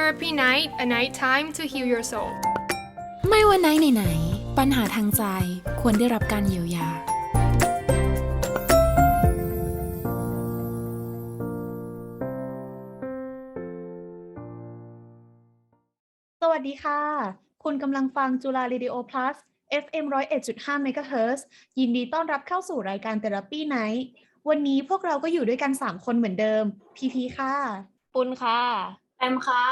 Therapy Night, a night time to heal your soul. ไม่ว่าไหนไหนๆปัญหาทางใจควรได้รับการเยียวยา สวัสดีค่ะ คุณกำลังฟังจุฬา Radio Plus FM 101.5 MHz ยินดีต้อนรับเข้าสู่รายการ Therapy Night วันนี้พวกเราก็อยู่ด้วยกัน 3 คนเหมือนเดิม พีพีค่ะ ปุณค่ะ แอมค่ะ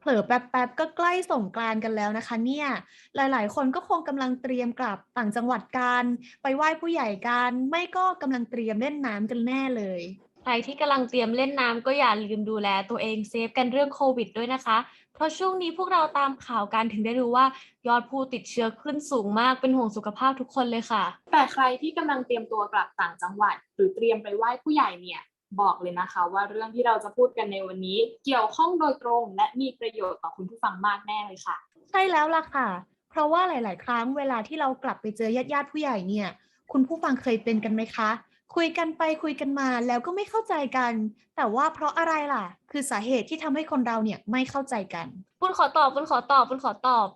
เผลอแป๊บๆก็ใกล้ส่งกรานต์กันแล้วนะคะ เนี่ย หลายๆ คนก็คงกำลังเตรียมกลับต่างจังหวัดกันไปไหว้ผู้ใหญ่กันไม่ก็กำลังเตรียมเล่นน้ำกันแน่เลย ใครที่กำลังเตรียมเล่นน้ำก็อย่าลืมดูแลตัวเองเซฟกันเรื่องโควิดด้วยนะคะ เพราะช่วงนี้พวกเราตามข่าวกันถึงได้รู้ว่ายอดผู้ติดเชื้อขึ้นสูงมากเป็นห่วงสุขภาพทุกคนเลยค่ะ แต่ใครที่กำลังเตรียมตัวกลับต่างจังหวัด หรือเตรียมไปไหว้ผู้ใหญ่เนี่ย บอกเลยนะคะ ว่าเรื่องที่เราจะพูดกันในวันนี้ เกี่ยวข้องโดยตรง และมีประโยชน์ต่อคุณผู้ฟังมากแน่เลยค่ะ ใช่แล้วล่ะค่ะ เพราะว่าหลาย ๆ ครั้งเวลาที่เรากลับไปเจอญาติญาติๆผู้ใหญ่เนี่ย คุณผู้ฟังเคยเป็นกันไหมคะ คุยกันไปคุยกันมาแล้วก็ไม่เข้าใจกัน แต่ว่าเพราะอะไรล่ะ คือสาเหตุที่ทำให้คนเราเนี่ยไม่เข้าใจกันปุณขอตอบปุณขอตอบปุณขอตอบ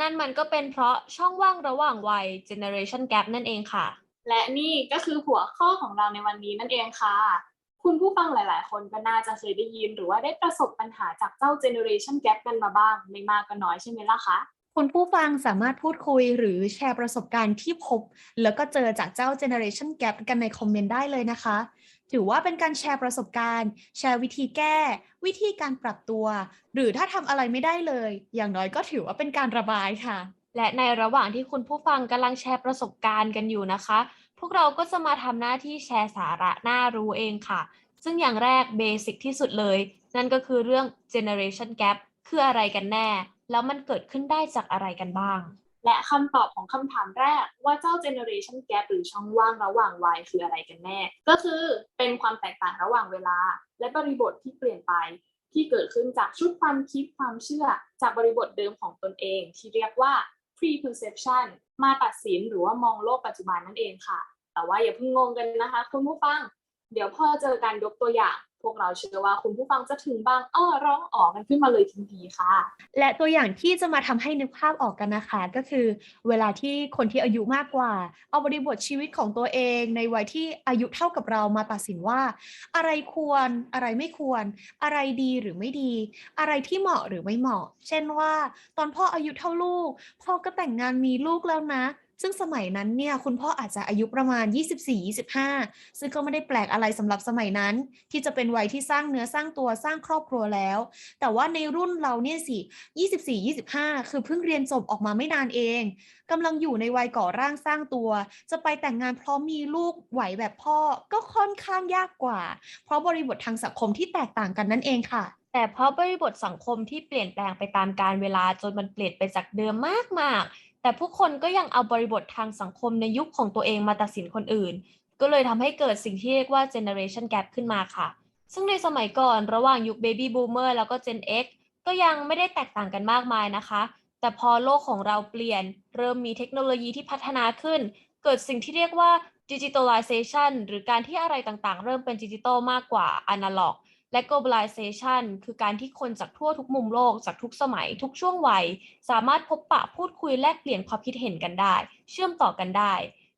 นั่นมันก็เป็นเพราะช่องว่างระหว่างวัย generation gap นั่นเองค่ะและนี่ก็คือหัวข้อของเราในวันนี้นั่นเองค่ะ คุณผู้ฟังหลาย ๆ คนก็น่าจะเคยได้ยิน หรือว่าได้ประสบปัญหาจากเจ้า generation gap กันมาบ้าง ไม่มากก็น้อยใช่ไหมล่ะคะคุณผู้ฟังสามารถพูดคุยหรือแชร์ประสบการณ์ที่พบ แล้วก็เจอจากเจ้า generation gap กันในคอมเมนต์ได้เลยนะคะ ถือว่าเป็นการแชร์ประสบการณ์ แชร์วิธีแก้ วิธีการปรับตัว หรือถ้าทำอะไรไม่ได้เลย อย่างน้อยก็ถือว่าเป็นการระบายค่ะ และในระหว่างที่คุณผู้ฟังกำลังแชร์ประสบการณ์กันอยู่นะคะ พวกเราก็จะมาทำหน้าที่แชร์สาระน่ารู้เองค่ะ ซึ่งอย่างแรกเบสิกที่สุดเลย นั่นก็คือเรื่อง generation gap คืออะไรกันแน่ แล้วมันเกิดขึ้นได้จากอะไรกันบ้าง และคำตอบของคำถามแรกว่าเจ้า generation gap หรือช่องว่างระหว่างวัยคืออะไรกันแน่ ก็คือเป็นความแตกต่างระหว่างเวลา และบริบทที่เปลี่ยนไปที่เกิดขึ้นจากชุดความคิดความเชื่อ จากบริบทเดิมของตนเอง ที่เรียกว่า preconception มาตัดสินหรือว่ามองโลกปัจจุบันนั่นเองค่ะ แต่ว่าอย่าเพิ่งงงกันนะคะ คุณผู้ฟัง เดี๋ยวพอเจอการยกตัวอย่าง พวกเราเชื่อว่าคุณผู้ฟังจะถึงบางอ้อร้องออกกันขึ้นมาเลยทันทีค่ะ และตัวอย่างที่จะมาทำให้นึกภาพออกกันนะคะ ก็คือ เวลาที่คนที่อายุมากกว่า เอาบริบทชีวิตของตัวเอง ในวัยที่อายุเท่ากับเรามาตัดสินว่า อะไรควรอะไรไม่ควร อะไรดีหรือไม่ดี อะไรที่เหมาะหรือไม่เหมาะ เช่นว่า ตอนพ่ออายุเท่าลูก พ่อก็แต่งงานมีลูกแล้วนะ ซึ่งสมัยนั้นเนี่ยคุณพ่ออาจจะอายุประมาณ 24-25 ซึ่งก็ไม่ได้แปลกอะไรสำหรับสมัยนั้น ที่จะเป็นวัยที่สร้างเนื้อสร้างตัวสร้างครอบครัวแล้ว แต่ว่าในรุ่นเราเนี่ยสิ 24 25 คือเพิ่งเรียนจบออกมาไม่นานเองกำลังอยู่ในวัยก่อร่างสร้างตัว จะไปแต่งงานพร้อมมีลูกไหวแบบพ่อก็ค่อนข้างยากกว่า เพราะบริบททางสังคมที่แตกต่างกันนั่นเองค่ะแต่เพราะบริบทสังคมที่เปลี่ยนแปลงไปตามกาลเวลาจนมันเปลี่ยนไปจากเดิมมากๆ แต่ผู้คนก็ยังเอาบริบททางสังคมในยุคของตัวเองมาตัดสินคนอื่น ก็เลยทำให้เกิดสิ่งที่เรียกว่า generation gap ขึ้นมาค่ะ ซึ่งในสมัยก่อนระหว่างยุค baby boomer แล้วก็ gen x ก็ยังไม่ได้แตกต่างกันมากมายนะคะ แต่พอโลกของเราเปลี่ยน เริ่มมีเทคโนโลยีที่พัฒนาขึ้น เกิดสิ่งที่เรียกว่า digitalization หรือการที่อะไรต่างๆ เริ่มเป็นดิจิตอลมากกว่า analog และ globalization คือการที่คนจากทั่วทุกมุมโลก จากทุกสมัย ทุกช่วงวัย สามารถพบปะพูดคุยแลกเปลี่ยนความคิดเห็นกันได้ เชื่อมต่อกันได้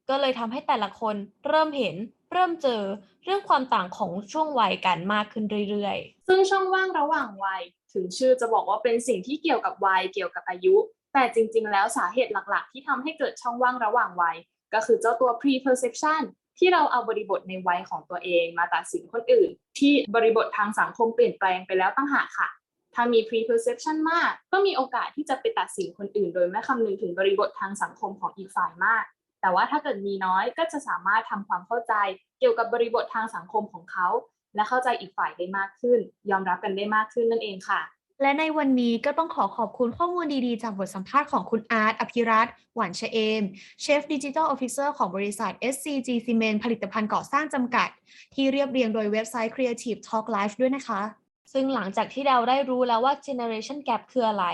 ก็เลยทำให้แต่ละคนเริ่มเห็นเริ่มเจอเรื่องความต่างของช่วงวัยกันมากขึ้นเรื่อยๆ ซึ่งช่องว่างระหว่างวัย ถึงชื่อจะบอกว่าเป็นสิ่งที่เกี่ยวกับวัยเกี่ยวกับอายุ แต่จริง ๆ แล้วสาเหตุหลักๆ ที่ทำให้เกิดช่องว่างระหว่างวัย ก็คือเจ้าตัว preperception ที่เราเอาบริบทในวัยของตัวเองมาตัดสินคนอื่น ที่บริบททางสังคมเปลี่ยนแปลงไปแล้วตั้งหากค่ะ ถ้ามี preperception มาก ก็มีโอกาสที่จะไปตัดสินคนอื่น โดยไม่คำนึงถึงบริบททางสังคมของอีกฝ่ายมาก แต่ว่าถ้าเกิดมีน้อยก็จะสามารถทำความเข้าใจ เกี่ยวกับบริบททางสังคมของเขา และเข้าใจอีกฝ่ายได้มากขึ้น ยอมรับกันได้มากขึ้นนั่นเองค่ะ และในวันนี้ก็ต้องขอขอบคุณข้อมูลดีๆ จากบทสัมภาษณ์ของคุณอาร์ต อภิรัตหวานชเอม เชฟดิจิทัลออฟฟิเซอร์ของบริษัท SCG Cement ผลิตภัณฑ์ก่อสร้างจำกัด ที่เรียบเรียงโดยเว็บไซต์ Creative Talk Live ด้วยนะคะ ซึ่งหลังจากที่เราได้รู้แล้วว่า generation gap คืออะไร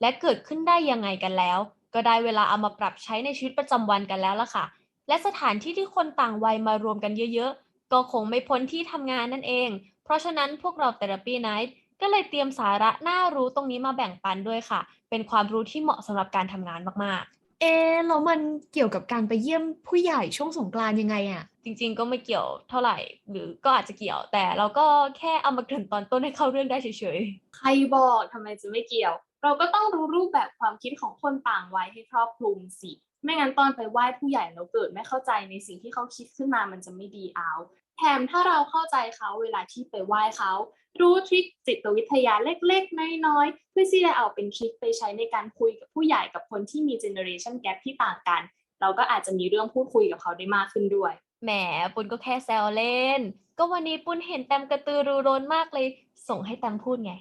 และเกิดขึ้นได้ยังไงกันแล้ว ก็ได้เวลาเอามาปรับใช้ในชีวิตประจำวันกันแล้วล่ะค่ะ และสถานที่ที่คนต่างวัยมารวมกันเยอะๆ ก็คงไม่พ้นที่ทำงานนั่นเอง เพราะฉะนั้นพวกเรา Therapy Night ก็เลยเตรียมสาระน่ารู้ตรงนี้มาแบ่งปันด้วยค่ะ เป็นความรู้ที่เหมาะสำหรับการทำงานมากเอะแล้วมันเกี่ยวกับการไปเยี่ยมผู้ใหญ่ช่วงสงกรานต์ยังไงอะๆจริง ๆ ก็ไม่เกี่ยวเท่าไหร่ หรือก็อาจจะเกี่ยว แต่เราก็แค่เอามาเกริ่นตอนต้นให้เข้าเรื่องได้เฉยๆ ใครบอกทำไมจะไม่เกี่ยว เราก็ต้องรู้รูปแบบความคิดของคนต่างวัยให้ครอบคลุมสิไม่งั้นตอนไปไหว้ผู้ใหญ่แล้วเกิดไม่เข้าใจในสิ่งที่เขาคิดขึ้นมามันจะไม่ดีเอา แถมถ้าเราเข้าใจเขาเวลาที่ไปไหว้เขา รู้ทริคจิตวิทยาเล็กๆ น้อยๆ เพื่อที่จะเอาเป็นทริคไปใช้ในการคุยกับผู้ใหญ่กับคนที่มีเจเนอเรชันแก p ที่ต่างกัน เราก็อาจจะมีเรื่องพูดคุยกับเขาได้มากขึ้นด้วยแหมปุณก็แค่แซวเล่น ก็วันนี้ปุณเห็นแตมกระตือรือร้นมากเลย ส่งให้แตมพูดไง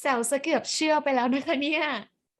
แซวซะเกือบเชื่อไปแล้วนะคะเนี่ย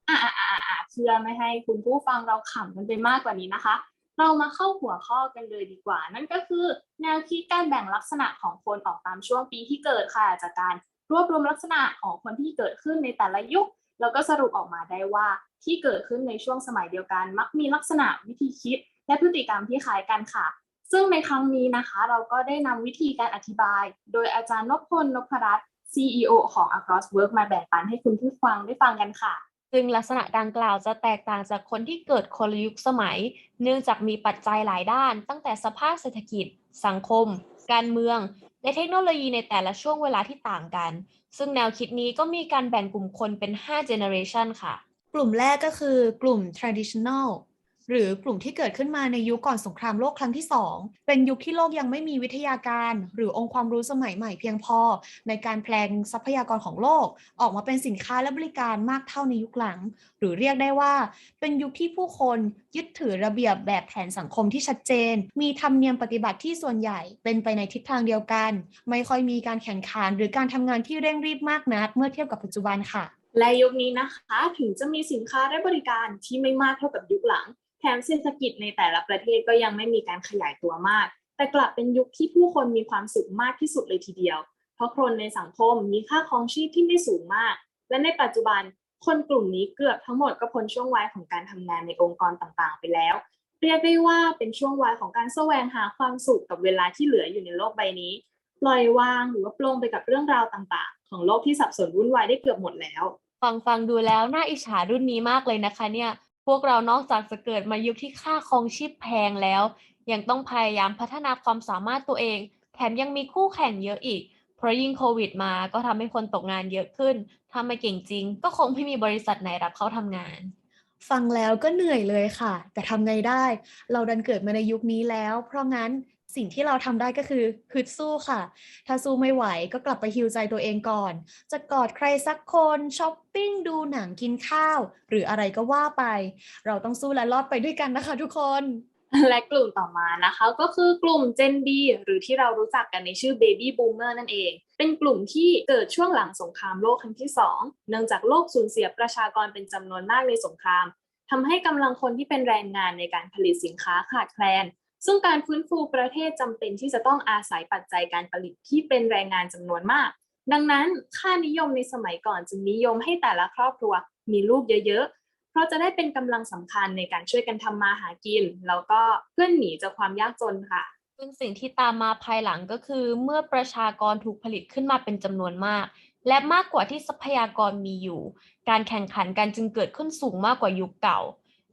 อะอะอะอะเพื่อไม่ให้คุณผู้ฟังเราขำกันไปมากกว่านี้นะคะ เรามาเข้าหัวข้อกันเลยดีกว่า นั่นก็คือ แนวคิดการแบ่งลักษณะของคนออกตามช่วงปีที่เกิดค่ะจากการรวบรวมลักษณะของคนที่เกิดขึ้นในแต่ละยุค แล้วก็สรุปออกมาได้ว่าที่เกิดขึ้นในช่วงสมัยเดียวกัน มักมีลักษณะวิธีคิด และพฤติกรรมที่คล้ายกันค่ะ ซึ่งในครั้งนี้นะคะ เราก็ได้นำวิธีการอธิบาย โดยอาจารย์นพพลนพรัตน์ CEO ของ Across Work มาแบ่งปันให้คุณผู้ฟังได้ฟังกันค่ะ ซึ่งลักษณะดังกล่าวจะแตกต่างจากคนที่เกิดคนละยุคสมัย เนื่องจากมีปัจจัยหลายด้าน ตั้งแต่สภาพเศรษฐกิจ สังคม การเมือง และเทคโนโลยีในแต่ละช่วงเวลาที่ต่างกัน ซึ่งแนวคิดนี้ก็มีการแบ่งกลุ่มคนเป็น 5 generation ค่ะ กลุ่มแรกก็คือกลุ่ม traditional หรือกลุ่มที่เกิดขึ้นมาในยุคก่อนสงครามโลกครั้งที่ 2 เป็นยุคที่โลกยังไม่มีวิทยาการ หรือองค์ความรู้สมัยใหม่เพียงพอ ในการแปลงทรัพยากรของโลก ออกมาเป็นสินค้าและบริการมากเท่าในยุคหลัง หรือเรียกได้ว่า เป็นยุคที่ผู้คนยึดถือระเบียบแบบแผนสังคมที่ชัดเจน มีธรรมเนียมปฏิบัติที่ส่วนใหญ่เป็นไปในทิศทางเดียวกัน ไม่ค่อยมีการแข่งขันหรือการทำงานที่เร่งรีบมากนักเมื่อเทียบกับปัจจุบันค่ะและยุคนี้นะคะถึงจะมีสินค้าและบริการที่ไม่มากเท่ากับยุคหลัง แถมเศรษฐกิจในแต่ละประเทศก็ยังไม่มีการขยายตัวมาก แต่กลับเป็นยุคที่ผู้คนมีความสุขมากที่สุดเลยทีเดียว เพราะคนในสังคมมีค่าครองชีพที่ไม่สูงมาก และในปัจจุบันคนกลุ่มนี้เกือบทั้งหมดก็พ้นช่วงวัยของการทำงานในองค์กรต่างๆ ไปแล้ว เรียกได้ว่าเป็นช่วงวัยของการแสวงหาความสุขกับเวลาที่เหลืออยู่ในโลกใบนี้ ปล่อยวางหรือว่าปลงไปกับเรื่องราวต่างๆ ของโลกที่สับสนวุ่นวายได้เกือบหมดแล้ว ฟังฟังดูแล้วน่าอิจฉารุ่นนี้มากเลยนะคะเนี่ย พวกเรานอกจากจะเกิดมายุคที่ค่าครองชีพแพงแล้ว ยังต้องพยายามพัฒนาความสามารถตัวเอง แถมยังมีคู่แข่งเยอะอีก เพราะยิ่งโควิดมาก็ทำให้คนตกงานเยอะขึ้น ถ้าไม่เก่งจริง ก็คงไม่มีบริษัทไหนรับเข้าทำงาน ฟังแล้วก็เหนื่อยเลยค่ะ แต่ทำไงได้ เราดันเกิดมาในยุคนี้แล้ว เพราะงั้น สิ่งที่เราทำได้ก็คือฮึดสู้ค่ะ ถ้าสู้ไม่ไหวก็กลับไปฮิวใจตัวเองก่อน จะกอดใครสักคนช้อปปิ้งดูหนังกินข้าว หรืออะไรก็ว่าไป เราต้องสู้และรอดไปด้วยกันนะคะทุกคนและกลุ่มต่อมานะคะ ก็คือกลุ่ม Gen B หรือที่เรารู้จักกันในชื่อ Baby Boomer นั่นเอง เป็นกลุ่มที่เกิดช่วงหลังสงครามโลกครั้งที่ 2 เนื่องจากโลกสูญเสียประชากรเป็นจำนวนมากในสงครามทำให้กำลังคนที่เป็นแรงงานในการผลิตสินค้าขาดแคลน ซึ่งการฟื้นฟูประเทศจำเป็นที่จะต้องอาศัยปัจจัยการผลิตที่เป็นแรงงานจำนวนมาก ดังนั้นค่านิยมในสมัยก่อนจึงนิยมให้แต่ละครอบครัวมีลูกเยอะๆ เพราะจะได้เป็นกำลังสำคัญในการช่วยกันทำมาหากิน แล้วก็เพื่อนหนีจากความยากจนค่ะซึ่งสิ่งที่ตามมาภายหลังก็คือ เมื่อประชากรถูกผลิตขึ้นมาเป็นจำนวนมาก และมากกว่าที่ทรัพยากรมีอยู่ การแข่งขันกันจึงเกิดขึ้นสูงมากกว่ายุคเก่า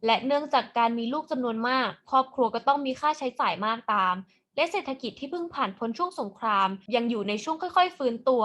และเนื่องจากการมีลูกจำนวนมาก ครอบครัวก็ต้องมีค่าใช้จ่ายมากตาม และเศรษฐกิจที่เพิ่งผ่านพ้นช่วงสงคราม ยังอยู่ในช่วงค่อยๆ ฟื้นตัว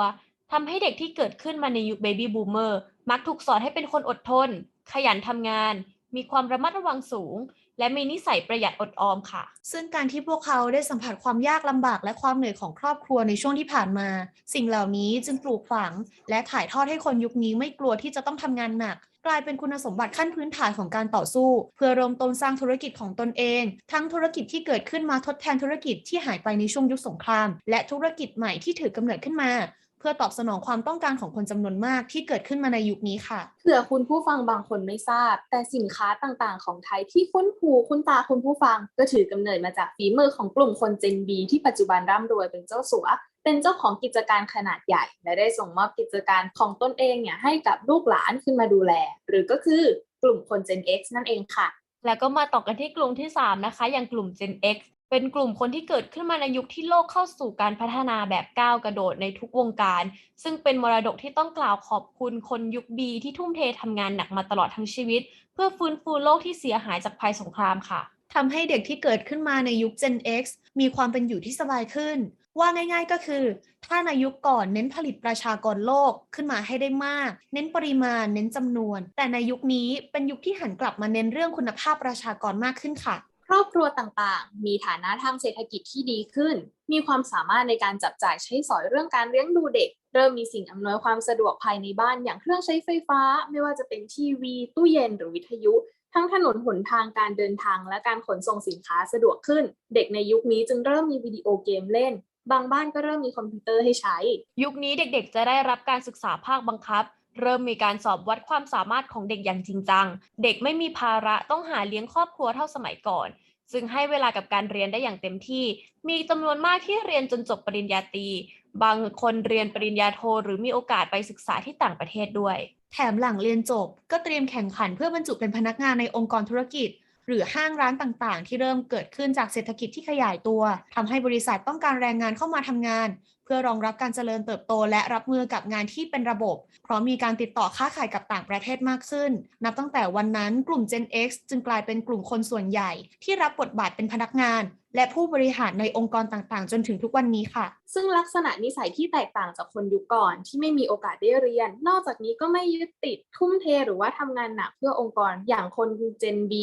ทำให้เด็กที่เกิดขึ้นมาในยุคเบบี้บูมเมอร์มักถูกสอนให้เป็นคนอดทน ขยันทำงาน มีความระมัดระวังสูง และมีนิสัยประหยัดอดออมค่ะ ซึ่งการที่พวกเขาได้สัมผัสความยากลำบากและความเหนื่อยของครอบครัวในช่วงที่ผ่านมา สิ่งเหล่านี้จึงปลูกฝัง และถ่ายทอดให้คนยุคนี้ไม่กลัวที่จะต้องทำงานหนัก กลายเป็นคุณสมบัติขั้นพื้นฐานของการต่อสู้ เพื่อเริ่มต้นสร้างธุรกิจของตนเอง ทั้งธุรกิจที่เกิดขึ้นมาทดแทนธุรกิจที่หายไปในช่วงยุคสงคราม และธุรกิจใหม่ที่ถือกำเนิดขึ้นมา เพื่อตอบสนองความต้องการของคนจำนวนมากที่เกิดขึ้นมาในยุคนี้ค่ะ เผื่อคุณผู้ฟังบางคนไม่ทราบ แต่สินค้าต่างๆ ของไทยที่คุ้นหูคุ้นตาคุณผู้ฟัง ก็ถือกำเนิดมาจากฝีมือของกลุ่มคน Gen B ที่ปัจจุบันร่ำรวยเป็นเจ้าสัว เป็นเจ้าของกิจการขนาดใหญ่ และได้ส่งมอบกิจการของตนเองเนี่ยให้กับลูกหลานขึ้นมาดูแล หรือก็คือกลุ่มคน Gen X นั่นเองค่ะแล้วก็มาต่อกันที่กลุ่มที่ 3 นะคะ อย่างกลุ่ม Gen X เป็นกลุ่มคนที่เกิดขึ้นมาในยุคที่โลกเข้าสู่การพัฒนาแบบก้าวกระโดดในทุกวงการ ซึ่งเป็นมรดกที่ต้องกล่าวขอบคุณคนยุคบีที่ทุ่มเททำงานหนักมาตลอดทั้งชีวิต เพื่อฟื้นฟูโลกที่เสียหายจากภัยสงครามค่ะทำให้เด็กที่เกิดขึ้นมาในยุค Gen X มีความเป็นอยู่ที่สบายขึ้น ว่าง่ายๆก็คือ ถ้าในยุคก่อนเน้นผลิตประชากรโลกขึ้นมาให้ได้มาก เน้นปริมาณ เน้นจำนวน แต่ในยุคนี้เป็นยุคที่หันกลับมาเน้นเรื่องคุณภาพประชากรมากขึ้นค่ะ ครอบครัวต่างๆ มีฐานะทางเศรษฐกิจที่ดีขึ้น มีความสามารถในการจับจ่ายใช้สอยเรื่องการเลี้ยงดูเด็ก เริ่มมีสิ่งอำนวยความสะดวกภายในบ้านอย่างเครื่องใช้ไฟฟ้า ไม่ว่าจะเป็นทีวี ตู้เย็นหรือวิทยุ ทั้งถนนหนทางการเดินทางและการขนส่งสินค้าสะดวกขึ้น เด็กในยุคนี้จึงเริ่มมีวิดีโอเกมเล่น บางบ้านก็เริ่มมีคอมพิวเตอร์ให้ใช้ ยุคนี้เด็กๆ จะได้รับการศึกษาภาคบังคับ เริ่มมีการสอบวัดความสามารถของเด็กอย่างจริงจัง เด็กไม่มีภาระต้องหาเลี้ยงครอบครัวเท่าสมัยก่อน ซึ่งให้เวลากับการเรียนได้อย่างเต็มที่ มีจำนวนมากที่เรียนจนจบปริญญาตรี บางคนเรียนปริญญาโท หรือมีโอกาสไปศึกษาที่ต่างประเทศด้วย แถมหลังเรียนจบ ก็เตรียมแข่งขันเพื่อบรรจุเป็นพนักงานในองค์กรธุรกิจ หรือห้างร้านต่างๆ ที่เริ่มเกิดขึ้นจากเศรษฐกิจที่ขยายตัวทำให้บริษัทต้องการแรงงานเข้ามาทำงาน เพื่อรองรับการเจริญเติบโต และรับมือกับงานที่เป็นระบบ เพราะมีการติดต่อค้าขายกับต่างประเทศมากขึ้น นับตั้งแต่วันนั้นกลุ่ม Gen X จึงกลายเป็นกลุ่มคนส่วนใหญ่ ที่รับบทบาทเป็นพนักงาน และผู้บริหารในองค์กรต่างๆ จนถึงทุกวันนี้ค่ะ ซึ่งลักษณะนิสัยที่แตกต่างจากคนยุคก่อนที่ไม่มีโอกาสได้เรียน นอกจากนี้ก็ไม่ยึดติดทุ่มเทหรือว่าทำงานหนักเพื่อองค์กรอย่างคน Gen B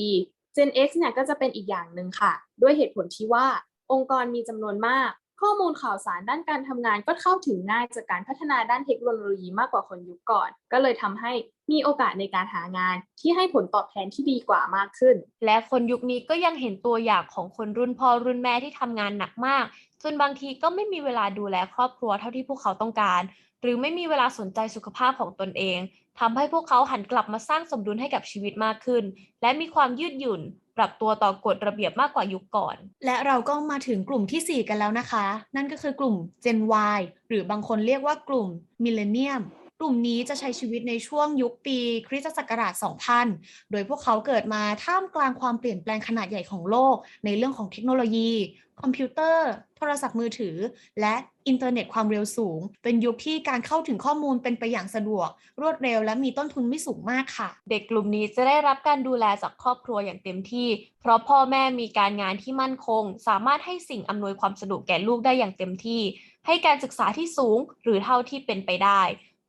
Gen X เนี่ยก็จะเป็นอีกอย่างหนึ่งค่ะ ด้วยเหตุผลที่ว่าองค์กรมีจำนวนมาก ข้อมูลข่าวสารด้านการทำงานก็เข้าถึงง่ายจากการพัฒนาด้านเทคโนโลยีมากกว่าคนยุคก่อน ก็เลยทำให้มีโอกาสในการหางานที่ให้ผลตอบแทนที่ดีกว่ามากขึ้น และคนยุคนี้ก็ยังเห็นตัวอย่างของคนรุ่นพ่อรุ่นแม่ที่ทำงานหนักมาก จนบางทีก็ไม่มีเวลาดูแลครอบครัวเท่าที่พวกเขาต้องการ หรือไม่มีเวลาสนใจสุขภาพของตนเอง ทำให้พวกเขาหันกลับมาสร้างสมดุลให้กับชีวิตมากขึ้น และมีความยืดหยุ่นปรับตัวต่อกฎระเบียบมากกว่ายุคก่อน และเราก็มาถึงกลุ่มที่ 4 กันแล้วนะคะ นั่นก็คือกลุ่ม Gen Y หรือบางคนเรียกว่ากลุ่ม Millennium กลุ่มนี้จะใช้ชีวิตในช่วงยุคปีคริสตศักราช 2000 โดยพวกเขาเกิดมาท่ามกลางความเปลี่ยนแปลงขนาดใหญ่ของโลก ในเรื่องของเทคโนโลยี คอมพิวเตอร์ โทรศัพท์มือถือ และอินเทอร์เน็ตความเร็วสูง เป็นยุคที่การเข้าถึงข้อมูลเป็นไปอย่างสะดวก รวดเร็วและมีต้นทุนไม่สูงมากค่ะ เด็กกลุ่มนี้จะได้รับการดูแลจากครอบครัวอย่างเต็มที่ เพราะพ่อแม่มีการงานที่มั่นคง สามารถให้สิ่งอำนวยความสะดวกแก่ลูกได้อย่างเต็มที่ ให้การศึกษาที่สูงหรือเท่าที่เป็นไปได้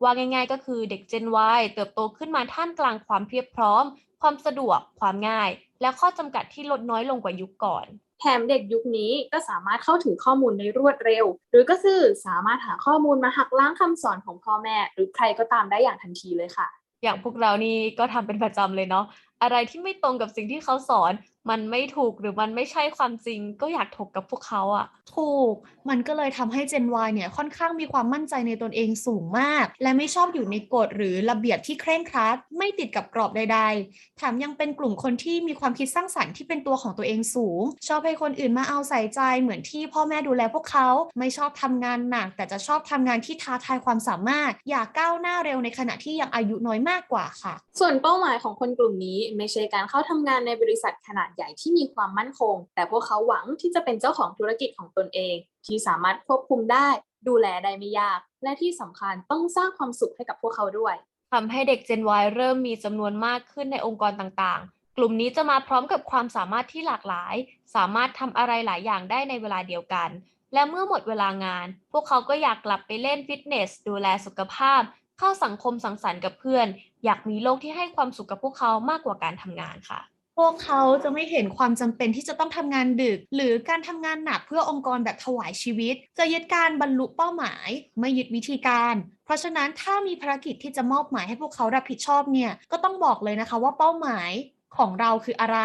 ว่าง่ายๆ ก็คือเด็ก Gen Y เติบโตขึ้นมาท่ามกลางความเพียบพร้อม ความสะดวก ความง่าย และข้อจำกัดที่ลดน้อยลงกว่ายุคก่อนแถมเด็กยุคนี้ก็สามารถเข้าถึงข้อมูลได้รวดเร็ว หรือก็คือสามารถหาข้อมูลมาหักล้างคำสอนของพ่อแม่ หรือใครก็ตามได้อย่างทันทีเลยค่ะ อย่างพวกเรานี่ก็ทำเป็นประจำเลยเนาะอะไรที่ไม่ตรงกับสิ่งที่เขาสอน มันไม่ถูกหรือมันไม่ใช่ความจริง ก็อยากถกกับพวกเขาอะถูก มันก็เลยทำให้ Gen Y เนี่ยค่อนข้างมีความมั่นใจในตนเองสูงมาก และไม่ชอบอยู่ในกฎหรือระเบียบที่เคร่งครัด ไม่ติดกับกรอบใด ๆแถมยังเป็นกลุ่มคนที่มีความคิดสร้างสรรค์ที่เป็นตัวของตัวเองสูง ชอบให้คนอื่นมาเอาใส่ใจเหมือนที่พ่อแม่ดูแลพวกเขา ไม่ชอบทำงานหนัก แต่จะชอบทำงานที่ท้าทายความสามารถ อยากก้าวหน้าเร็วในขณะที่ยังอายุน้อยมากกว่าค่ะ ส่วนเป้าหมายของคนกลุ่มนี้ไม่ใช่การเข้าทำงานในบริษัทขนาดใหญ่ที่มีความมั่นคง แต่พวกเขาหวังที่จะเป็นเจ้าของธุรกิจของตนเอง ที่สามารถควบคุมได้ ดูแลได้ไม่ยาก และที่สำคัญต้องสร้างความสุขให้กับพวกเขาด้วยทำให้เด็ก Gen Y เริ่มมีจำนวนมากขึ้นในองค์กรต่างๆ กลุ่มนี้จะมาพร้อมกับความสามารถที่หลากหลาย สามารถทำอะไรหลายอย่างได้ในเวลาเดียวกัน และเมื่อหมดเวลางาน พวกเขาก็อยากกลับไปเล่นฟิตเนส ดูแลสุขภาพ เข้าสังคมสังสรรค์กับเพื่อน อยากมีโลกที่ให้ความสุขกับพวกเขามากกว่าการทำงานค่ะ พวกเขาจะไม่เห็นความจำเป็นที่จะต้องทำงานดึก หรือการทำงานหนักเพื่อองค์กรแบบถวายชีวิต จะยึดการบรรลุเป้าหมาย ไม่ยึดวิธีการ เพราะฉะนั้นถ้ามีภารกิจที่จะมอบหมายให้พวกเขารับผิดชอบเนี่ยก็ต้องบอกเลยนะคะว่าเป้าหมายของเราคืออะไร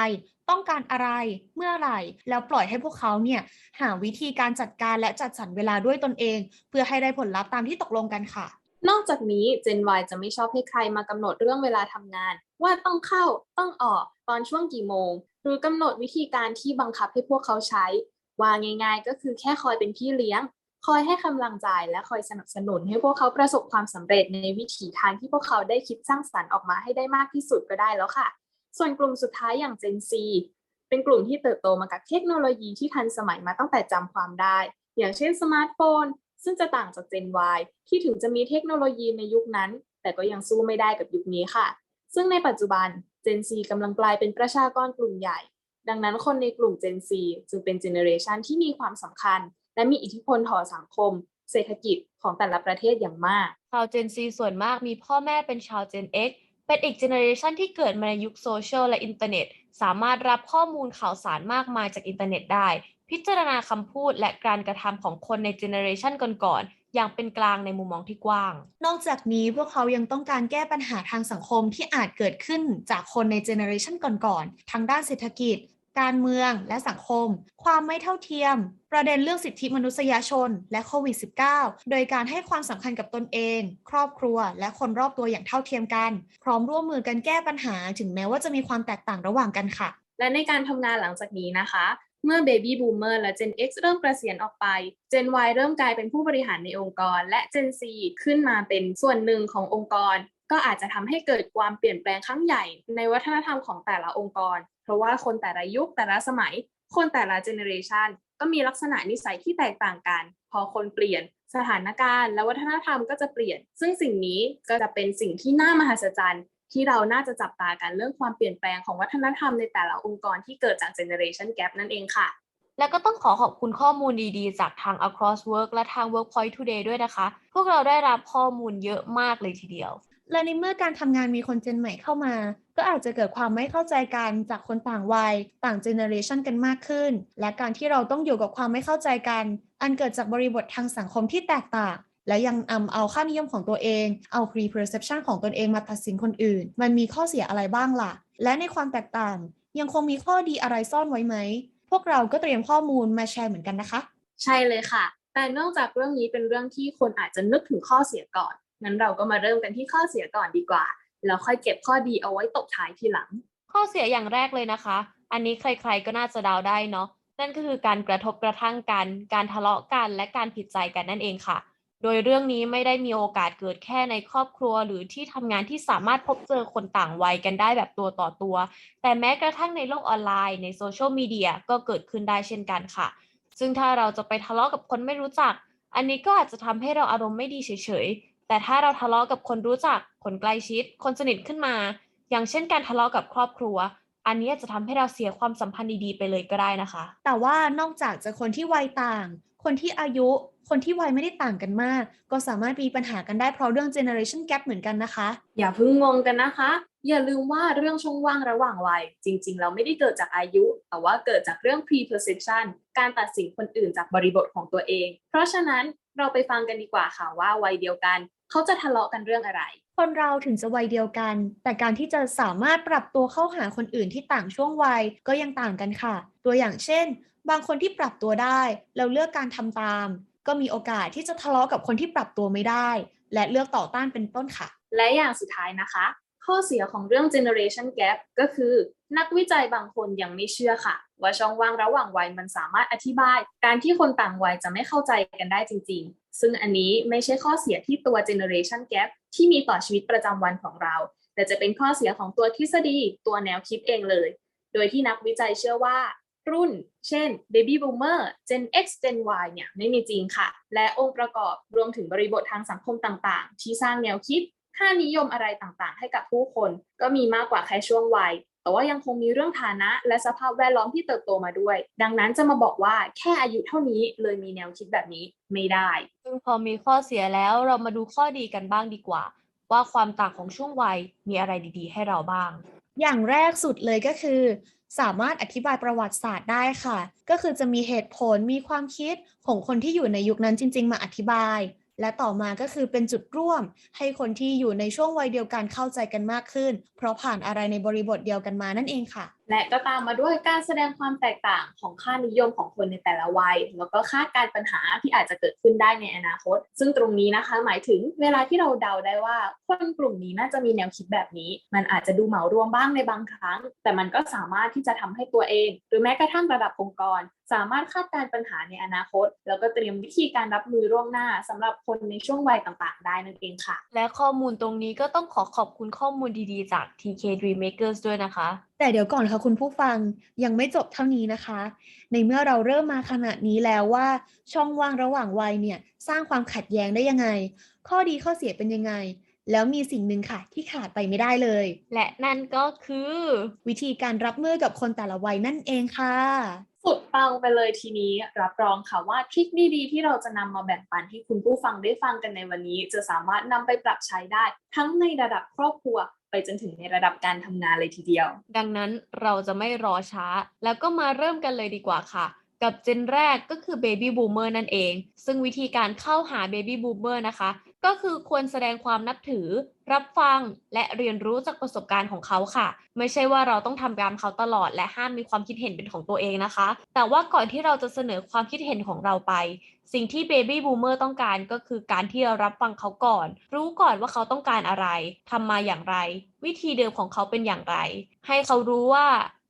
ต้องการอะไรเมื่อไหร่ แล้วปล่อยให้พวกเขาเนี่ยหาวิธีการจัดการและจัดสรรเวลาด้วยตนเอง เพื่อให้ได้ผลลัพธ์ตามที่ตกลงกันค่ะนอกจากนี้ Gen Y จะไม่ชอบให้ใครมากำหนดเรื่องเวลาทำงาน ว่าต้องเข้าต้องออก อนช่วงกี่โมง หรือกำหนดวิธีการที่บังคับให้พวกเขาใช้ ว่าง่าย ๆ ก็คือแค่คอยเป็นพี่เลี้ยง คอยให้กำลังใจและคอยสนับสนุนให้พวกเขาประสบความสำเร็จในวิถีทางที่พวกเขาได้คิดสร้างสรรค์ออกมาให้ได้มากที่สุดก็ได้แล้วค่ะ ส่วนกลุ่มสุดท้ายอย่าง Gen Z เป็นกลุ่มที่เติบโตมากับเทคโนโลยีที่ทันสมัยมาตั้งแต่จำความได้ อย่างเช่นสมาร์ทโฟน ซึ่งจะต่างจาก Gen Y ที่ถึงจะมีเทคโนโลยีในยุคนั้น แต่ก็ยังสู้ไม่ได้กับยุคนี้ค่ะ ซึ่งในปัจจุบัน Gen Z กำลังกลายเป็นประชากรกลุ่มใหญ่ ดังนั้นคนในกลุ่ม Gen Z จึงเป็นเจเนอเรชันที่มีความสำคัญ และมีอิทธิพลต่อสังคม เศรษฐกิจของแต่ละประเทศอย่างมาก ชาว Gen Z ส่วนมากมีพ่อแม่เป็นชาว Gen X เป็นอีกเจเนอเรชันที่เกิดมาในยุคโซเชียลและอินเทอร์เน็ต สามารถรับข้อมูลข่าวสารมากมายจากอินเทอร์เน็ตได้ พิจารณาคำพูดและการกระทำของคนในเจเนอเรชันก่อนๆ อย่างเป็นกลางในมุมมองที่กว้าง นอกจากนี้พวกเขายังต้องการแก้ปัญหาทางสังคมที่อาจเกิดขึ้นจากคนในเจเนอเรชันก่อนๆทางด้านเศรษฐกิจ การเมืองและสังคม ความไม่เท่าเทียม ประเด็นเรื่องสิทธิมนุษยชน และโควิด -19 โดยการให้ความสำคัญกับตนเอง ครอบครัว และคนรอบตัวอย่างเท่าเทียมกัน พร้อมร่วมมือกันแก้ปัญหา ถึงแม้ว่าจะมีความแตกต่างระหว่างกันค่ะ และในการทำงานหลังจากนี้นะคะ เมื่อ Baby Boomer และ Gen X เริ่มเกษียณออกไป Gen Y เริ่มกลายเป็นผู้บริหารในองค์กร และ Gen Z ขึ้นมาเป็นส่วนหนึ่งขององค์กร ก็อาจจะทำให้เกิดความเปลี่ยนแปลงครั้งใหญ่ ในวัฒนธรรมของแต่ละองค์กร เพราะว่าคนแต่ละยุคแต่ละสมัย คนแต่ละเจเนอเรชันก็มีลักษณะนิสัยที่แตกต่างกัน พอคนเปลี่ยนสถานการณ์ และวัฒนธรรมก็จะเปลี่ยน ซึ่งสิ่งนี้ก็จะเป็นสิ่งที่น่ามหัศจรรย์ ที่เราน่าจะจับตากันเรื่องความเปลี่ยนแปลงของวัฒนธรรมในแต่ละองค์กรที่เกิดจาก generation gap นั่นเองค่ะ และก็ต้องขอขอบคุณข้อมูลดีๆ จากทาง Across Work และทาง Workpoint Today ด้วยนะคะ พวกเราได้รับข้อมูลเยอะมากเลยทีเดียว และในเมื่อการทำงานมีคนเจนใหม่เข้ามา ก็อาจจะเกิดความไม่เข้าใจกันจากคนต่างวัย ต่างเจเนอเรชันกันมากขึ้น และการที่เราต้องอยู่กับความไม่เข้าใจกัน อันเกิดจากบริบททางสังคมที่แตกต่าง และยังนำเอาค่านิยมของตัวเอง เอา pre-perception ของตนเองมาตัดสินคนอื่น มันมีข้อเสียอะไรบ้างล่ะ และในความแตกต่าง ยังคงมีข้อดีอะไรซ่อนไว้ไหม พวกเราก็เตรียมข้อมูลมาแชร์เหมือนกันนะคะ ใช่เลยค่ะ แต่นอกจากเรื่องนี้เป็นเรื่องที่คนอาจจะนึกถึงข้อเสียก่อน งั้นเราก็มาเริ่มกันที่ข้อเสียก่อนดีกว่า แล้วค่อยเก็บข้อดีเอาไว้ตบท้ายทีหลัง ข้อเสียอย่างแรกเลยนะคะ อันนี้ใครๆก็น่าจะเดาได้เนาะ นั่นก็คือการกระทบกระทั่งกัน การทะเลาะกัน และการผิดใจกันนั่นเองค่ะ โดยเรื่องนี้ไม่ได้มีโอกาสเกิดแค่ในครอบครัว หรือที่ทำงานที่สามารถพบเจอคนต่างวัยกันได้แบบตัวต่อตัว แต่แม้กระทั่งในโลกออนไลน์ในโซเชียลมีเดียก็เกิดขึ้นได้เช่นกันค่ะ ซึ่งถ้าเราจะไปทะเลาะกับคนไม่รู้จัก อันนี้ก็อาจจะทำให้เราอารมณ์ไม่ดีเฉยๆ แต่ถ้าเราทะเลาะกับคนรู้จัก คนใกล้ชิด คนสนิทขึ้นมา อย่างเช่นการทะเลาะกับครอบครัวอันนี้อาจจะทำให้เราเสียความสัมพันธ์ดีๆไปเลยก็ได้นะคะ แต่ว่านอกจากจะคนที่วัยต่าง คนที่อายุคนที่วัยไม่ได้ต่างกันมาก ก็สามารถมีปัญหากันได้เพราะเรื่อง generation gap เหมือนกันนะคะ อย่าเพิ่งงงกันนะคะ อย่าลืมว่าเรื่องช่องว่างระหว่างวัย จริงๆ เราไม่ได้เกิดจากอายุ แต่ว่าเกิดจากเรื่อง pre-perception การตัดสินคนอื่นจากบริบทของตัวเอง เพราะฉะนั้นเราไปฟังกันดีกว่าค่ะว่าวัยเดียวกัน เขาจะทะเลาะกันเรื่องอะไร คนเราถึงจะวัยเดียวกัน แต่การที่จะสามารถปรับตัวเข้าหาคนอื่นที่ต่างช่วงวัยก็ยังต่างกันค่ะ ตัวอย่างเช่น บางคนที่ปรับตัวได้ แล้วเลือกการทำตาม ก็มีโอกาสที่จะทะเลาะกับคนที่ปรับตัวไม่ได้ และเลือกต่อต้านเป็นต้นค่ะ และอย่างสุดท้ายนะคะ ข้อเสียของเรื่อง generation gap ก็คือ นักวิจัยบางคนยังไม่เชื่อค่ะ ว่าช่องว่างระหว่างวัยมันสามารถอธิบาย การที่คนต่างวัยจะไม่เข้าใจกันได้จริง ๆ ซึ่งอันนี้ไม่ใช่ข้อเสียที่ตัว generation gap ที่มีต่อชีวิตประจำวันของเรา แต่จะเป็นข้อเสียของตัวทฤษฎีตัวแนวคิดเองเลย โดยที่นักวิจัยเชื่อว่า รุ่น เช่น Baby Boomer Gen X Gen Y เนี่ยไม่มีจริงค่ะ และองค์ประกอบรวมถึงบริบททางสังคมต่างๆ ที่สร้างแนวคิดค่านิยมอะไรต่างๆ ให้กับผู้คน ก็มีมากกว่าแค่ช่วงวัย แต่ว่ายังคงมีเรื่องฐานะและสภาพแวดล้อมที่เติบโตมาด้วย ดังนั้นจะมาบอกว่าแค่อายุเท่านี้เลยมีแนวคิดแบบนี้ไม่ได้ ซึ่งพอมีข้อเสียแล้วเรามาดูข้อดีกันบ้างดีกว่า ว่าความต่างของช่วงวัยมีอะไรดีๆ ให้เราบ้าง อย่างแรกสุดเลยก็คือ สามารถอธิบายประวัติศาสตร์ได้ค่ะ ก็คือจะมีเหตุผลมีความคิดของคนที่อยู่ในยุคนั้นจริง ๆ มาอธิบาย และต่อมาก็คือเป็นจุดร่วม ให้คนที่อยู่ในช่วงวัยเดียวกันเข้าใจกันมากขึ้น เพราะผ่านอะไรในบริบทเดียวกันมานั่นเองค่ะ และก็ตามมาด้วยการแสดงความแตกต่างของค่านิยมของคนในแต่ละวัย แล้วก็คาดการปัญหาที่อาจจะเกิดขึ้นได้ในอนาคต ซึ่งตรงนี้นะคะ หมายถึงเวลาที่เราเดาได้ว่า คนกลุ่มนี้น่าจะมีแนวคิดแบบนี้ มันอาจจะดูเหมารวมบ้างในบางครั้ง แต่มันก็สามารถที่จะทำให้ตัวเอง หรือแม้กระทั่งระดับองค์กร สามารถคาดการปัญหาในอนาคต แล้วก็เตรียมวิธีการรับมือล่วงหน้าสำหรับคนในช่วงวัยต่างๆ ได้นั่นเองค่ะ และข้อมูลตรงนี้ก็ต้องขอขอบคุณข้อมูลดีๆ จาก TK Dreammakers ด้วยนะคะ แต่เดี๋ยวก่อนค่ะคุณผู้ฟังยังไม่จบเท่านี้นะคะ ในเมื่อเราเริ่มมาขนาดนี้แล้วว่า ช่องว่างระหว่างวัยเนี่ยสร้างความขัดแย้งได้ยังไง ข้อดีข้อเสียเป็นยังไง แล้วมีสิ่งหนึ่งค่ะ ที่ขาดไปไม่ได้เลย และนั่นก็คือ วิธีการรับมือกับคนแต่ละวัยนั่นเองค่ะสุดปังไปเลยทีนี้รับรองค่ะว่าทริคดีๆที่เราจะนำมาแบ่งปันให้คุณผู้ฟังได้ฟังกันในวันนี้ จะสามารถนำไปปรับใช้ได้ ทั้งในระดับครอบครัว ไปจนถึงในระดับการทำงานเลยทีเดียว ดังนั้นเราจะไม่รอช้า แล้วก็มาเริ่มกันเลยดีกว่าค่ะ กับเจนแรกก็คือ Baby Boomer นั่นเอง ซึ่งวิธีการเข้าหา Baby Boomer นะคะ ก็คือควรแสดงความนับถือ รับฟังและเรียนรู้จากประสบการณ์ของเขาค่ะ ไม่ใช่ว่าเราต้องทำตามเขาตลอด และห้ามมีความคิดเห็นเป็นของตัวเองนะคะ แต่ว่าก่อนที่เราจะเสนอความคิดเห็นของเราไป สิ่งที่เบบี้บูมเมอร์ต้องการก็คือการที่เรารับฟังเขาก่อน รู้ก่อนว่าเขาต้องการอะไรทำมาอย่างไร วิธีเดิมของเขาเป็นอย่างไร ให้เขารู้ว่า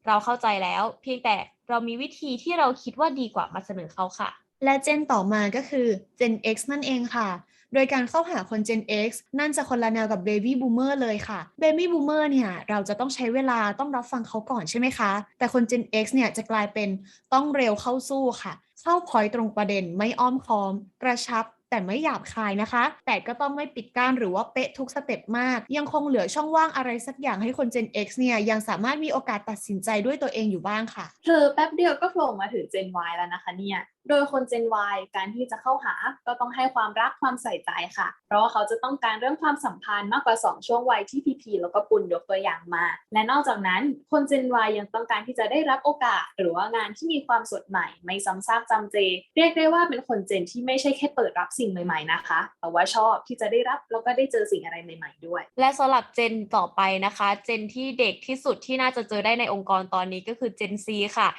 เราเข้าใจแล้ว เพียงแต่เรามีวิธีที่เราคิดว่าดีกว่ามาเสนอเขาค่ะ และเจนต่อมาก็คือ Gen X นั่นเองค่ะ โดยการเข้าหาคน Gen X นั่นจะคนละแนวกับ Baby Boomer เลยค่ะ Baby Boomer เนี่ยเราจะต้องใช้เวลาต้องรับฟังเขาก่อนใช่ไหมคะ แต่คน Gen X เนี่ยจะกลายเป็นต้องเร็วเข้าสู้ค่ะ เข้าพอยตรงประเด็นไม่อ้อมค้อม กระชับแต่ไม่หยาบคายนะคะ แต่ก็ต้องไม่ปิดกั้นหรือว่าเป๊ะทุกสเต็ปมาก ยังคงเหลือช่องว่างอะไรสักอย่างให้คน Gen X เนี่ยยังสามารถมีโอกาสตัดสินใจด้วยตัวเองอยู่บ้างค่ะ เธอแป๊บเดียวก็โผล่มาถึง Gen Y แล้วนะคะเนี่ยโดยคน Gen Y การที่จะเข้าหาก็ต้องให้ความรักความใส่ใจค่ะ เพราะว่าเขาจะต้องการเรื่องความสัมพันธ์มากกว่า 2 ช่วงวัยที่พีพีแล้วก็ปุณยกตัวอย่างมา และนอกจากนั้นคน Gen Y ยังต้องการที่จะได้รับโอกาส หรือว่างานที่มีความสดใหม่ ไม่ซ้ำซากจำเจ เรียกได้ว่าเป็นคนเจนที่ไม่ใช่แค่เปิดรับสิ่งใหม่ๆนะคะ แต่ว่าชอบที่จะได้รับแล้วก็ได้เจอสิ่งอะไรใหม่ๆด้วย และสำหรับเจนต่อไปนะคะ เจนที่เด็กที่สุดที่น่าจะเจอได้ในองค์กรตอนนี้ก็คือเจน C ค่ะ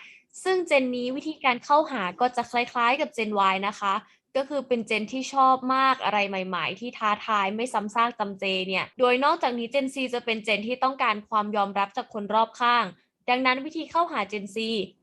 ซึ่งเจนนี้วิธีการเข้าหาก็จะคล้ายๆกับเจน Y นะคะ ก็คือเป็นเจนที่ชอบมากอะไรใหม่ ๆ ที่ท้าทายไม่ซ้ำซากจำเจเนี่ย โดยนอกจากนี้เจน C จะเป็นเจนที่ต้องการความยอมรับจากคนรอบข้าง ดังนั้นวิธีเข้าหาเจน C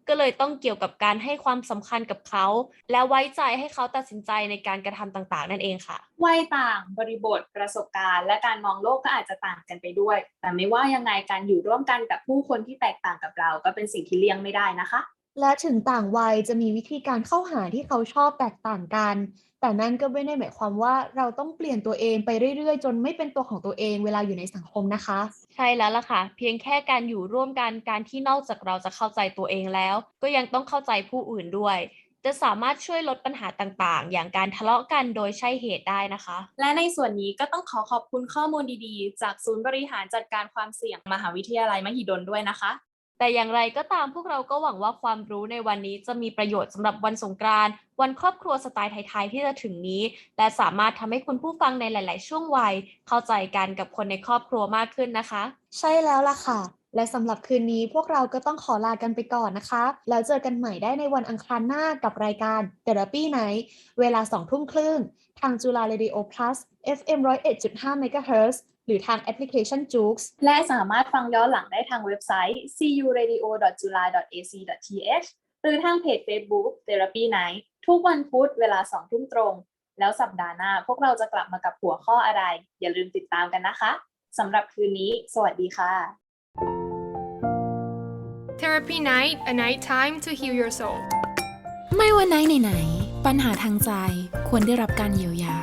ก็เลยต้องเกี่ยวกับการให้ความสำคัญกับเขา และไว้ใจให้เขาตัดสินใจในการกระทำต่างๆ นั่นเองค่ะวัยต่างบริบทประสบการณ์ และการมองโลกก็อาจจะต่างกันไปด้วย แต่ไม่ว่ายังไงการอยู่ร่วมกันกับผู้คนที่แตกต่างกับเรา ก็เป็นสิ่งที่เลี่ยงไม่ได้นะคะ และถึงต่างวัยจะมีวิธีการเข้าหาที่เขาชอบแตกต่างกัน แต่นั่นก็ไม่ได้หมายความว่าเราต้องเปลี่ยนตัวเองไปเรื่อยๆ จนไม่เป็นตัวของตัวเองเวลาอยู่ในสังคมนะคะ ใช่แล้วล่ะค่ะ เพียงแค่การอยู่ร่วมกันการที่นอกจากเราจะเข้าใจตัวเองแล้ว ก็ยังต้องเข้าใจผู้อื่นด้วยจะสามารถช่วยลดปัญหาต่างๆ อย่างการทะเลาะกันโดยใช่เหตุได้นะคะ และในส่วนนี้ก็ต้องขอขอบคุณข้อมูลดีๆ จากศูนย์บริหารจัดการความเสี่ยงมหาวิทยาลัยมหิดลด้วยนะคะ แต่อย่างไรก็ตามพวกเราก็หวังว่าความรู้ในวันนี้จะมีประโยชน์สำหรับวันสงกรานต์วันครอบครัวสไตล์ไทยๆที่จะถึงนี้ และสามารถทำให้คุณผู้ฟังในหลาย ๆ ช่วงวัย เข้าใจกันกับคนในครอบครัวมากขึ้นนะคะ ใช่แล้วล่ะค่ะ และสำหรับคืนนี้พวกเราก็ต้องขอลากันไปก่อนนะคะ แล้วเจอกันใหม่ได้ในวันอังคารหน้ากับรายการ Therapy Night เวลา2ทุ่มครึ่งทางจุฬา Radio Plus FM 101.5 MHz ห รือทางแอปพลิเคชัน j o o x และสามารถฟังย้อนหลังได้ทางเว็บไซต์ curadio.jula.ac.th หรือทางเพจ Facebook Therapy Night ทุกวันพุธเวลา2ทุ่มตรง แล้วสัปดาห์หน้าพวกเราจะกลับมากับหัวข้ออะไร อย่าลืมติดตามกันนะคะสำหรับคืนนี้ สวัสดีค่ะ Therapy Night, a night time to heal your soul. ไม่ว่าไหนไหนๆปัญหาทางใจควรได้รับการเยียวยา